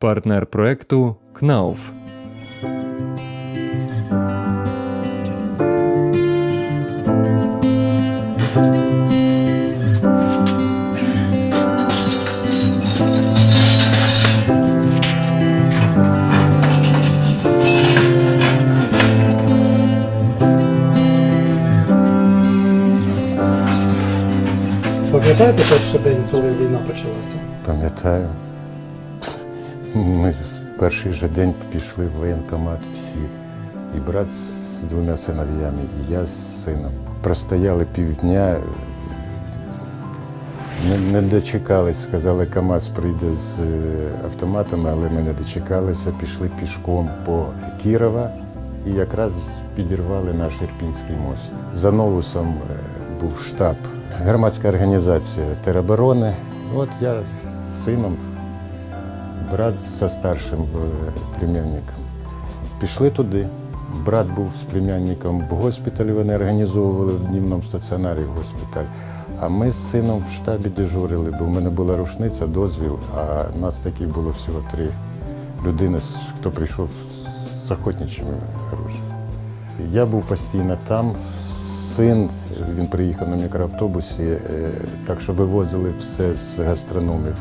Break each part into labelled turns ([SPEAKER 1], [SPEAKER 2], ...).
[SPEAKER 1] партнер проекту КНАУФ.
[SPEAKER 2] Пам'ятаєте перший день, коли війна почалася?
[SPEAKER 3] Пам'ятаю. Ми в перший же день пішли в воєнкомат всі. І брат з двома синов'ями, і я з сином. Простояли півдня, не, не дочекались, сказали, КАМАЗ прийде з е, автоматами, але ми не дочекалися, пішли пішком по Кірова і якраз підірвали наш Ірпінський мост. За новусом е, був штаб, громадська організація тероборони. От я з сином, брат зі старшим е, племянником. Пішли туди. Брат був з племянником в госпіталі, вони організовували в днівному стаціонарі госпіталь. А ми з сином в штабі дежурили, бо в мене була рушниця, дозвіл, а нас таких було всього три людини, хто прийшов з охотничим оружием. Я був постійно там. Син, він приїхав на мікроавтобусі, е, так що вивозили все з гастрономів.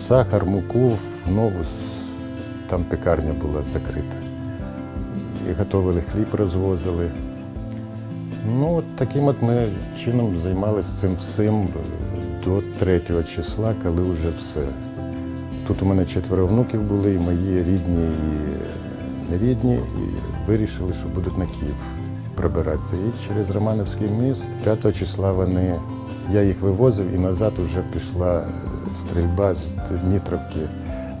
[SPEAKER 3] Сахар, муку, новус, там пекарня була закрита. І готували хліб, розвозили. Ну, от таким от ми чином займалися цим всім до 3 числа, коли вже все. Тут у мене четверо внуків були, і мої рідні, і нерідні, і вирішили, що будуть на Київ пробиратися. І через Романовський міст 5 числа вони, я їх вивозив і назад вже пішла стрільба з Дмитровки,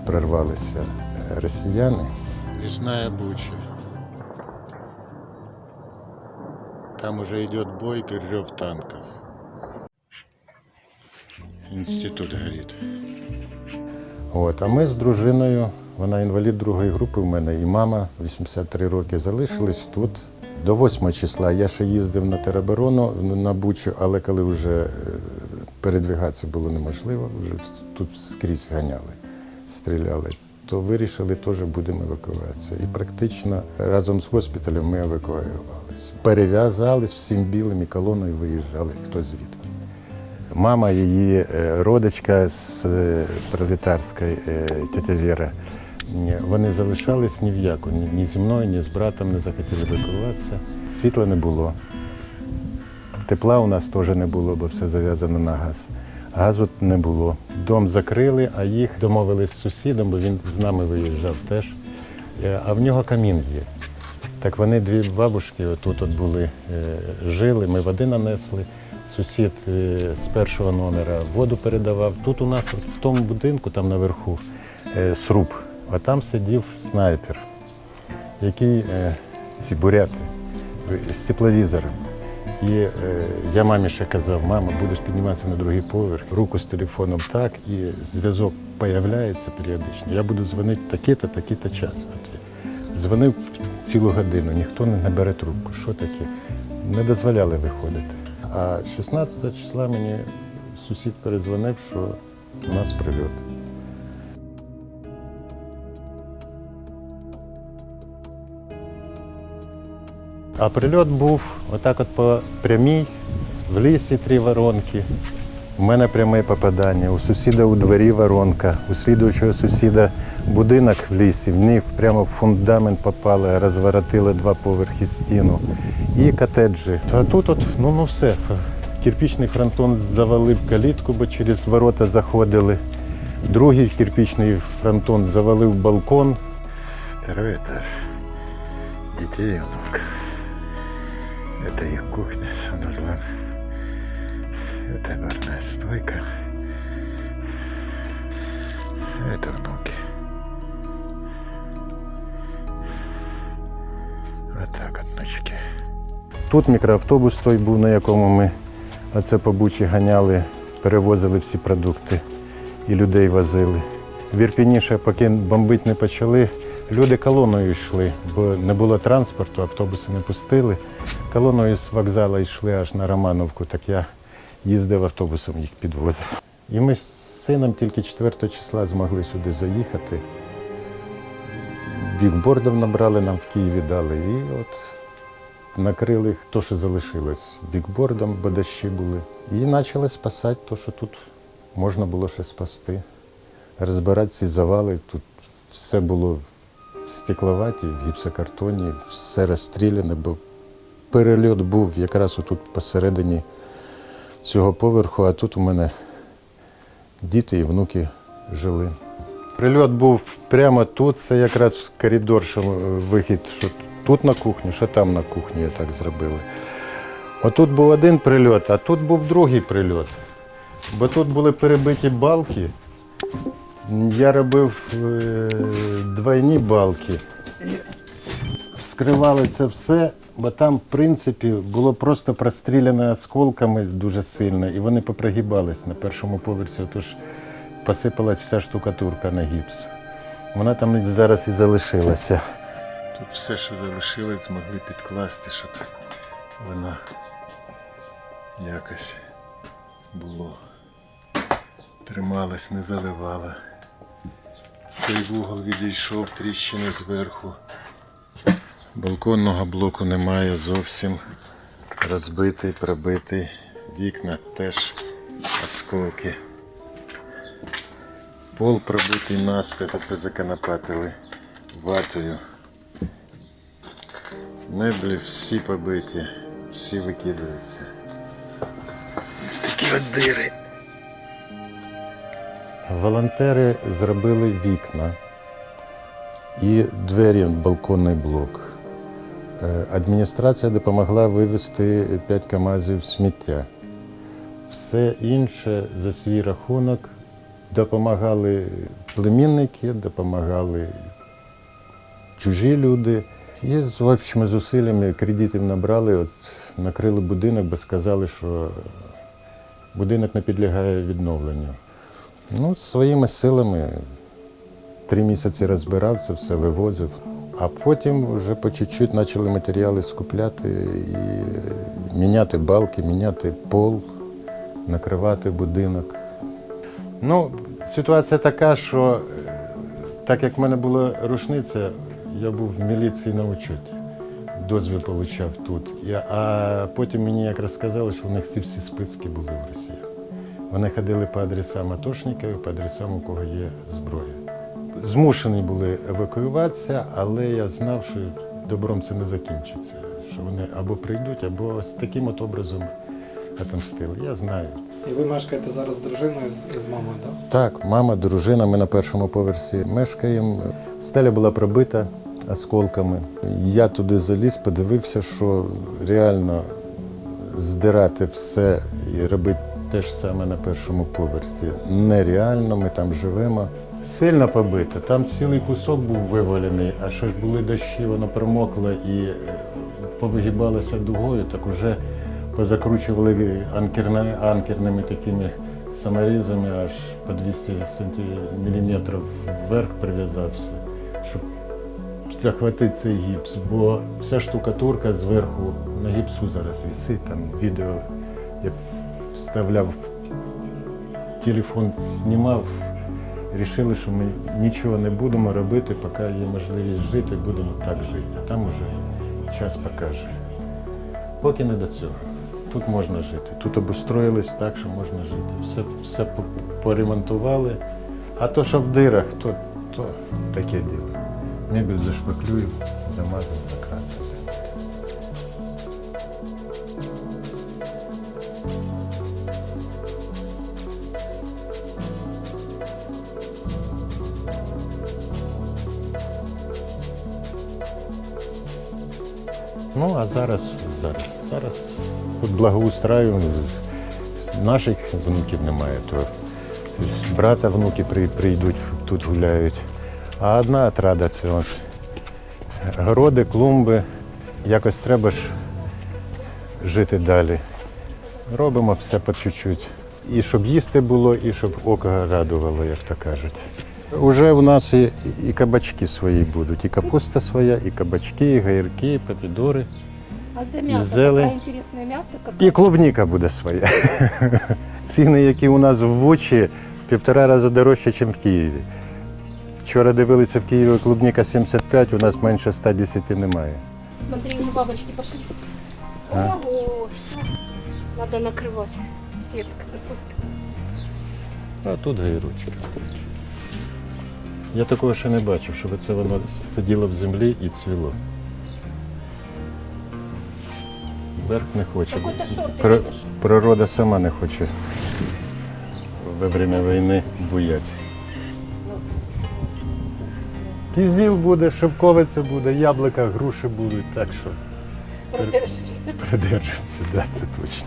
[SPEAKER 3] прорвалися росіяни. Лісна буча. Там уже идет бой, рев танков. Інститут горить. От, а ми з дружиною, вона інвалід другої групи в мене, і мама 83 роки залишились тут. До 8 числа я ще їздив на тероборону на Бучу, але коли вже е, передвигатися було неможливо, вже тут скрізь ганяли, стріляли, то вирішили теж будемо евакуюватися. І практично разом з госпіталем ми евакуювалися. Перев'язались всім білим і колоною виїжджали, хто звідки. Мама, її е, родичка з е, пролетарської е, тетя Віра. Вони залишались ні в яку, ні, зі мною, ні з братом не захотіли евакуюватися. Світла не було. Тепла у нас теж не було, бо все зав'язано на газ. Газу не було. Дом закрили, а їх домовились з сусідом, бо він з нами виїжджав теж. Е, А в нього камін є. Так вони дві бабушки отут от були, е, жили, ми води нанесли. Сусід е, з першого номера воду передавав. Тут у нас в тому будинку, там наверху, сруб, а там сидів снайпер, який ці буряти з тепловізором. І е, я мамі ще казав, мама, будеш підніматися на другий поверх, руку з телефоном так, і зв'язок появляється періодично. Я буду дзвонити такі-то, такі-то час. Дзвонив цілу годину, ніхто не бере трубку. Що таке? Не дозволяли виходити. А 16 числа мені сусід передзвонив, що у нас прильот. А прильот був отак от по прямій, в лісі три воронки. У мене пряме попадання. У сусіда у дворі воронка, у слідуючого сусіда будинок в лісі, в них прямо в фундамент попало, розворотило два поверхи стіну. І котеджі. А тут от, ну, ну все. Кирпічний фронтон завалив калітку, бо через ворота заходили. Другий кирпічний фронтон завалив балкон. Второй этаж. Детей много. Это их кухня, санузлом. Это барная стойка. Это внуки. Вот так от внучки. Тут мікроавтобус той був, на якому ми оце по бучі ганяли, перевозили всі продукти і людей возили. В Ірпіні ще поки бомбити не почали, люди колоною йшли, бо не було транспорту, автобуси не пустили. Колоною з вокзалу йшли аж на Романовку, так я їздив автобусом, їх підвозив. І ми з сином тільки 4 числа змогли сюди заїхати. Бікбордів набрали, нам в Києві дали. І от накрили то, що залишилось бікбордом, бо дощі були. І почали спасати те, що тут можна було ще спасти. Розбирати ці завали. Тут все було стекловаті, в гіпсокартоні, все розстріляне, бо перельот був якраз отут посередині цього поверху, а тут у мене діти і внуки жили. Прильот був прямо тут, це якраз коридор, що е, вихід, що тут на кухні, що там на кухні так зробили. Отут був один прильот, а тут був другий прильот. Бо тут були перебиті балки. Я робив е, двойні балки. І вскривали це все, бо там, в принципі, було просто простріляно осколками дуже сильно, і вони попрогибались на першому поверсі, тож посипалась вся штукатурка на гіпс. Вона там зараз і залишилася. Тут все, що залишилось, змогли підкласти, щоб вона якось було. Трималась, не заливала. Цей вугол відійшов тріщини зверху. Балконного блоку немає зовсім. Розбитий, пробитий. Вікна теж осколки. Пол пробитий наскось, це законопатили ватою. Меблі всі побиті, всі викидаються. Ось такі от дири. Волонтери зробили вікна і двері балконний блок. Е, Адміністрація допомогла вивезти 5 КАМАЗів сміття. Все інше за свій рахунок допомагали племінники, допомагали чужі люди. І з общими зусиллями кредитів набрали, от, накрили будинок, бо сказали, що будинок не підлягає відновленню. Ну, своїми силами три місяці розбирав це все, вивозив. А потім вже по чуть-чуть почали матеріали скупляти і міняти балки, міняти пол, накривати будинок. Ну, ситуація така, що е, так як в мене була рушниця, я був в міліції на учоті. Дозвіл отримав тут. А потім мені якраз сказали, що у них ці всі списки були в Росії. Вони ходили по адресам атошників, по адресам, у кого є зброя. Змушені були евакуюватися, але я знав, що добром це не закінчиться. Що вони або прийдуть, або ось таким от образом отомстили. Я знаю.
[SPEAKER 2] І ви мешкаєте зараз з дружиною з, з мамою, так?
[SPEAKER 3] Так, мама, дружина, ми на першому поверсі мешкаємо. Стеля була пробита осколками. Я туди заліз, подивився, що реально здирати все і робити те ж саме на першому поверсі нереально, ми там живемо. Сильно побито. Там цілий кусок був вивалений, а що ж були дощі, воно промокло і е, повигибалося дугою, так уже позакручували анкерна- анкерними такими саморізами, аж по 200 сантиметрів вверх прив'язався, щоб захватити цей гіпс. Бо вся штукатурка зверху на гіпсу зараз висить, там відео вставляв телефон, знімав. Рішили, що ми нічого не будемо робити, поки є можливість жити, будемо так жити. А там уже час покаже. Поки не до цього. Тут можна жити. Тут обустроїлись так, що можна жити. Все, все поремонтували. А то, що в дирах, то, то таке діло. Мебель зашпаклюємо, замазимо, закрасимо. Ну, а зараз, зараз, зараз тут благоустраю. Наших внуків немає, то брата внуки при- прийдуть, тут гуляють. А одна отрада це ось городи, клумби. Якось треба ж жити далі. Робимо все по чуть-чуть. І щоб їсти було, і щоб око радувало, як то кажуть. Уже у нас і, і кабачки свої будуть. І капуста своя, і кабачки, і гайрки, і помідори.
[SPEAKER 4] А где мята?
[SPEAKER 3] зелень.
[SPEAKER 4] Такая интересная мята.
[SPEAKER 3] І клубніка буде своя. Ціни, які у нас в Бучі, в півтора рази дорожче, ніж в Києві. Вчора дивилися в Києві клубніка 75, у нас менше 110 немає.
[SPEAKER 4] Смотри, ну бабочки пошли. Ого, все. Надо накрывать. Сетка такой.
[SPEAKER 3] А тут гайручки. Я такого ще не бачив, щоб це воно сиділо в землі і цвіло. Верх не хоче.
[SPEAKER 4] Видишь?
[SPEAKER 3] Природа сама не хоче во время війни буяти. Кізіл буде, шовковиця буде, яблука, груші будуть, так що
[SPEAKER 4] Продержишься.
[SPEAKER 3] придержимося, да, це точно.